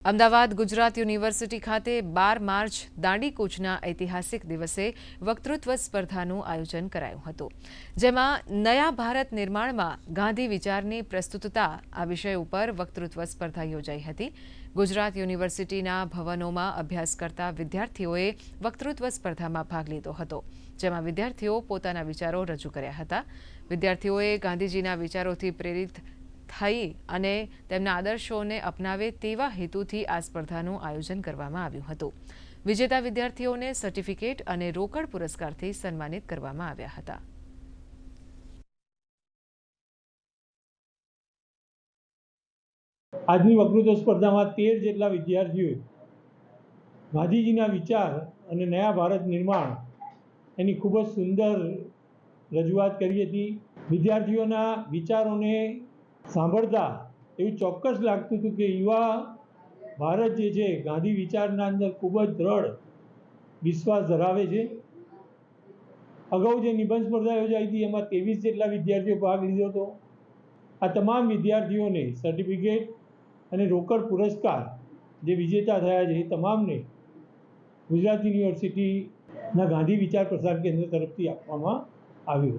Ahmedabad Gujarat university ખાતે બાર March Dandi કૂચના ઐતિહાસિક દિવસે વક્તૃત્વ સ્પર્ધાનું આયોજન કરાયું હતું. જેમાં નયા ભારત નિર્માણમાં ગાંધી વિચારની પ્રસ્તુતતા આ વિષય ઉપર વક્તૃત્વ સ્પર્ધા યોજાઈ હતી. ગુજરાત યુનિવર્સિટીના ભવનોમાં અભ્યાસ કરતા વિદ્યાર્થીઓએ વક્તૃત્વ સ્પર્ધામાં ભાગ લીધો હતો, જેમાં વિદ્યાર્થીઓ પોતાના વિચારો રજૂ કર્યા હતા. વિદ્યાર્થીઓએ ગાંધીજીના વિચારોથી પ્રેરિત થઈ અને તેમના આદર્શોને અપનાવે તેવા હેતુથી આ સ્પર્ધાનું આયોજન કરવામાં આવ્યું હતું. વિજેતા વિદ્યાર્થીઓને સર્ટિફિકેટ અને રોકડ પુરસ્કારથી સન્માનિત કરવામાં આવ્યા હતા. આજની વકૃત્વ સ્પર્ધામાં તેર જેટલા વિદ્યાર્થીઓએ ગાંધીજીના વિચાર અને નયા ભારત નિર્માણ એની ખૂબ જ સુંદર રજૂઆત કરી હતી. વિદ્યાર્થીઓના વિચારોને સાંભળતા એવું ચોક્કસ લાગતું હતું કે યુવા ભારત જે છે, ગાંધી વિચારના અંદર ખૂબ જ દ્રઢ વિશ્વાસ ધરાવે છે. અગાઉ જે નિબંધ સ્પર્ધા યોજાઈ હતી, એમાં ત્રેવીસ જેટલા વિદ્યાર્થીઓ ભાગ લીધો હતો. આ તમામ વિદ્યાર્થીઓને સર્ટિફિકેટ અને રોકડ પુરસ્કાર જે વિજેતા થયા છે, એ તમામને ગુજરાત યુનિવર્સિટીના ગાંધી વિચાર પ્રસાર કેન્દ્ર તરફથી આપવામાં આવ્યો.